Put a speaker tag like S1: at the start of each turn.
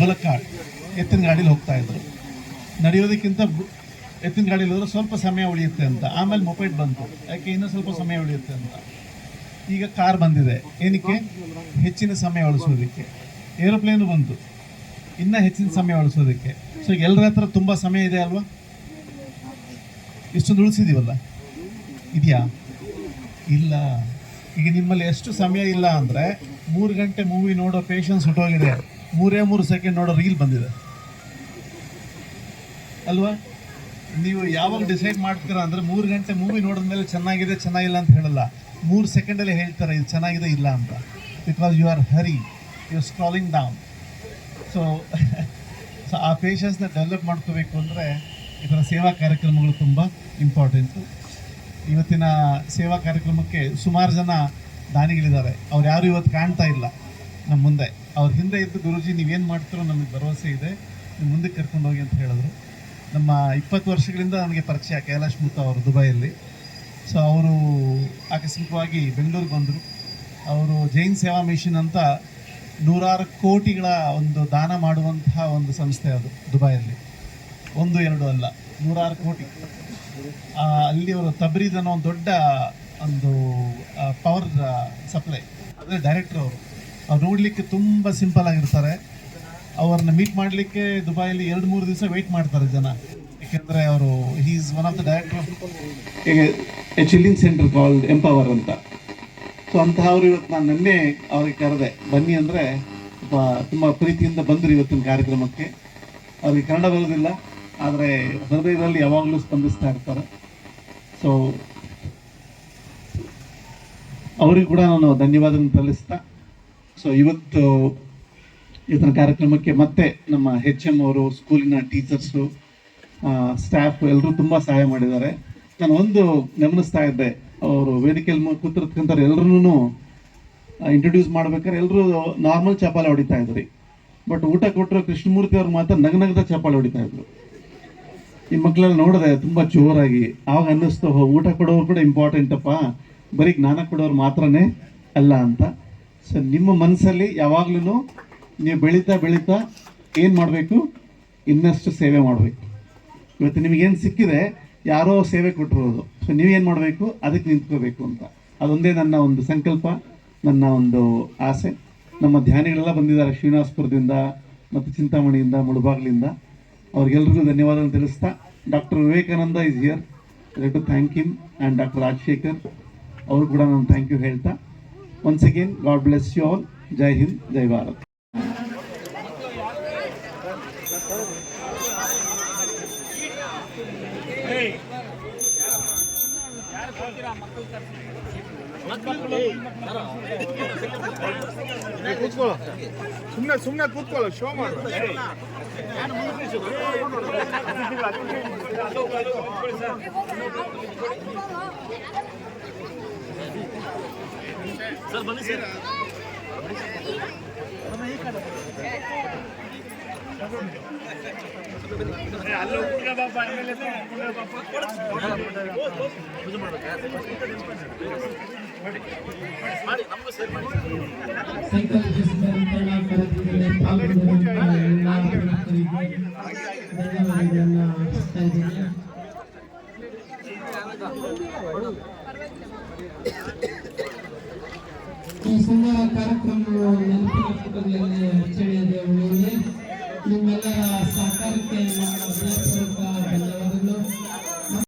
S1: ಬಲಕಾಡ್ ಎತ್ತಿನ ಗಾಡೀಲಿ ಹೋಗ್ತಾ ಇದ್ರು. ನಡೆಯೋದಕ್ಕಿಂತ ಎತ್ತಿನ ಗಾಡೀಲಿ ಹೋದ್ರೆ ಸ್ವಲ್ಪ ಸಮಯ ಉಳಿಯುತ್ತೆ ಅಂತ. ಆಮೇಲೆ ಮೊಪೈಡ್ ಬಂತು. ಯಾಕೆ ಇನ್ನೂ ಸ್ವಲ್ಪ ಸಮಯ ಉಳಿಯುತ್ತೆ ಅಂತ. ಈಗ ಕಾರ್ ಬಂದಿದೆ. ಏನಕ್ಕೆ? ಹೆಚ್ಚಿನ ಸಮಯ ಉಳಿಸೋದಕ್ಕೆ. ಏರೋಪ್ಲೇನು ಬಂತು. ಇನ್ನೂ ಹೆಚ್ಚಿನ ಸಮಯ ಉಳಿಸೋದಕ್ಕೆ. ಸೊ ಎಲ್ಲರ ಹತ್ರ ತುಂಬ ಸಮಯ ಇದೆ ಅಲ್ವಾ? ಇಷ್ಟೊಂದು ಉಳಿಸಿದೀವಲ್ಲ? ಇದೆಯಾ? ಇಲ್ಲ. ಈಗ ನಿಮ್ಮಲ್ಲಿ ಎಷ್ಟು ಸಮಯ ಇಲ್ಲ ಅಂದರೆ ಮೂರು ಗಂಟೆ ಮೂವಿ ನೋಡೋ ಪೇಷನ್ಸ್ ಹೊಟ್ಟೋಗಿದೆ. ಮೂರೇ ಮೂರು ಸೆಕೆಂಡ್ ನೋಡೋ ರೀಲ್ ಬಂದಿದೆ. ಅಲ್ವಾ? ನೀವು ಯಾವಾಗ ಡಿಸೈಡ್ ಮಾಡ್ತೀರಾ ಅಂದರೆ ಮೂರು ಗಂಟೆ ಮೂವಿ ನೋಡಿದ ಮೇಲೆ ಚೆನ್ನಾಗಿದೆ, ಚೆನ್ನಾಗಿಲ್ಲ ಅಂತ ಹೇಳಲ್ಲ. ಮೂರು ಸೆಕೆಂಡಲ್ಲಿ ಹೇಳ್ತಾರೆ, ಇದು ಚೆನ್ನಾಗಿದೆ, ಇಲ್ಲ ಅಂತ. Because you are hurry you are scrolling down so so ಆ ಪೇಷನ್ಸ್ನ ಡೆವಲಪ್ ಮಾಡ್ಕೋಬೇಕು ಅಂದರೆ ಈ ಸೇವಾ ಕಾರ್ಯಕ್ರಮಗಳು ತುಂಬ ಇಂಪಾರ್ಟೆಂಟು ಇವತ್ತಿನ ಸೇವಾ ಕಾರ್ಯಕ್ರಮಕ್ಕೆ ಸುಮಾರು ಜನ ದಾನಿಗಳಿದ್ದಾರೆ. ಅವ್ರು ಯಾರು ಇವತ್ತು ಕಾಣ್ತಾ ಇಲ್ಲ ನಮ್ಮ ಮುಂದೆ. ಅವ್ರ ಹಿಂದೆ ಇದ್ದು ಗುರುಜಿ, ನೀವೇನು ಮಾಡ್ತೀರೋ ನಮಗೆ ಭರವಸೆ ಇದೆ. ನೀವು ಮುಂದಕ್ಕೆ ಕರ್ಕೊಂಡು ಹೋಗಿ ಅಂತ ಹೇಳಿದ್ರು. ನಮ್ಮ ಇಪ್ಪತ್ತು ವರ್ಷಗಳಿಂದ ನನಗೆ ಪರಿಚಯ ಕೈಲಾಶ್ ಮುತ್ತ ಅವರು ದುಬೈಯಲ್ಲಿ. ಸೊ ಅವರು ಆಕಸ್ಮಿಕವಾಗಿ ಬೆಂಗಳೂರಿಗೆ ಬಂದರು. ಅವರು ಜೈನ್ ಸೇವಾ ಮಿಷನ್ ಅಂತ ನೂರಾರು ಕೋಟಿಗಳ ಒಂದು ದಾನ ಮಾಡುವಂತಹ ಒಂದು ಸಂಸ್ಥೆ ಅದು ದುಬೈಯಲ್ಲಿ. ಒಂದು, ಎರಡು ಅಲ್ಲ, ನೂರಾರು ಕೋಟಿ. ಅಲ್ಲಿ ಅವರು ತಬ್ರೀದ್ ಅನ್ನೋ ಒಂದು ದೊಡ್ಡ ಒಂದು ಪವರ್ ಸಪ್ಲೈ. ಅಂದರೆ ಡೈರೆಕ್ಟರ್ ಅವರು. ಅವ್ರು ನೋಡಲಿಕ್ಕೆ ತುಂಬ ಸಿಂಪಲ್ ಆಗಿರ್ತಾರೆ. ಅವ್ರನ್ನ ಮೀಟ್ ಮಾಡಲಿಕ್ಕೆ ದುಬೈಯಲ್ಲಿ ಎರಡು, ಮೂರು ದಿವಸ ವೆಯ್ಟ್ ಮಾಡ್ತಾರೆ ಜನ. ಯಾಕೆಂದರೆ ಅವರು is one of the director a chilling centre called empower ಅಂತ. ಸೊ ಅಂತಹವ್ರು ಇವತ್ತು ನಾನು ನಿನ್ನೆ ಅವ್ರಿಗೆ ಕರೆದೆ, ಬನ್ನಿ ಅಂದರೆ ತುಂಬ ಪ್ರೀತಿಯಿಂದ ಬಂದರು ಇವತ್ತಿನ ಕಾರ್ಯಕ್ರಮಕ್ಕೆ. ಅವ್ರಿಗೆ ಕನ್ನಡ ಬರೋದಿಲ್ಲ, ಆದರೆ ಹೃದಯದಲ್ಲಿ ಯಾವಾಗಲೂ ಸ್ಪಂದಿಸ್ತಾ ಇರ್ತಾರೆ. ಸೊ ಅವರಿಗೂ ಕೂಡ ನಾನು ಧನ್ಯವಾದ ಸಲ್ಲಿಸ್ತಾ ಸೊ ಇವತ್ತು ಇವತ್ತಿನ ಕಾರ್ಯಕ್ರಮಕ್ಕೆ ಮತ್ತೆ ನಮ್ಮ ಹೆಚ್ ಎಂ ಅವರು ಸ್ಕೂಲಿನ ಟೀಚರ್ಸು ಸ್ಟಾಫ್ ಎಲ್ಲರೂ ತುಂಬ ಸಹಾಯ ಮಾಡಿದ್ದಾರೆ. ನಾನು ಒಂದು ಗಮನಿಸ್ತಾ ಇದ್ದೆ, ಅವರು ವೇದಿಕೆಯಲ್ಲಿ ಕೂತಿರ್ತಕ್ಕಂಥವ್ರು ಎಲ್ಲರೂ ಇಂಟ್ರೊಡ್ಯೂಸ್ ಮಾಡ್ಬೇಕಾದ್ರೆ ಎಲ್ಲರೂ ನಾರ್ಮಲ್ ಚಪಾಲೆ ಹೊಡಿತಾ ಇದ್ರಿ. ಬಟ್ ಊಟ ಕೊಟ್ಟರು ಕೃಷ್ಣಮೂರ್ತಿ ಅವ್ರು ಮಾತ್ರ ನಗನಗದ ಚಪಾಲೆ ಹೊಡಿತಾ ಇದ್ರು. ಈ ಮಕ್ಕಳೆಲ್ಲ ನೋಡಿದೆ ತುಂಬ ಜೋರಾಗಿ ಆವಾಗ ಅನ್ನಿಸ್ತು ಊಟ ಕೊಡೋರು ಕೂಡ ಇಂಪಾರ್ಟೆಂಟಪ್ಪ ಬರೀ ಜ್ಞಾನ ಕೊಡೋರು ಮಾತ್ರನೇ ಅಲ್ಲ ಅಂತ. ಸೊ ನಿಮ್ಮ ಮನಸ್ಸಲ್ಲಿ ಯಾವಾಗ್ಲೂ ನೀವು ಬೆಳೀತಾ ಬೆಳೀತಾ ಏನು ಮಾಡಬೇಕು? ಇನ್ನಷ್ಟು ಸೇವೆ ಮಾಡಬೇಕು. ಇವತ್ತು ನಿಮಗೇನು ಸಿಕ್ಕಿದೆ? ಯಾರೋ ಸೇವೆ ಕೊಟ್ಟಿರೋದು. ಸೊ ನೀವೇನು ಮಾಡಬೇಕು? ಅದಕ್ಕೆ ನಿಂತ್ಕೋಬೇಕು ಅಂತ. ಅದೊಂದೇ ನನ್ನ ಒಂದು ಸಂಕಲ್ಪ, ನನ್ನ ಒಂದು ಆಸೆ. ನಮ್ಮ ಧ್ಯಾನಿಗಳೆಲ್ಲ ಬಂದಿದ್ದಾರೆ ಶ್ರೀನಿವಾಸ್ಪುರದಿಂದ ಮತ್ತು ಚಿಂತಾಮಣಿಯಿಂದ, ಮುಳುಬಾಗ್ಲಿಂದ. ಅವ್ರಿಗೆಲ್ರಿಗೂ ಧನ್ಯವಾದಗಳನ್ನು ತಿಳಿಸ್ತಾ doctor Vivekananda is here to thank him and doctor Rajashekar ಅವರು ಕೂಡ ನಾನು ಥ್ಯಾಂಕ್ ಯು ಹೇಳ್ತಾ once again God bless you all ಜೈ ಹಿಂದ್ ಜೈ ಭಾರತ್
S2: ಕೂತ್ಕೊಳ್ಳೋ ಸುಮ್ಮನೆ ಸುಮ್ಮನೆ ಕೂತ್ಕೊಳ್ಳೋ ಶೋ ಮಾಡು
S3: ಸಂಕಲ್ಪ ಬನ್ನಿ ಸರ್. ಧನ್ಯವಾದಗಳನ್ನು సుందర కార్యక్రమంలో నిలిపినట్టుగా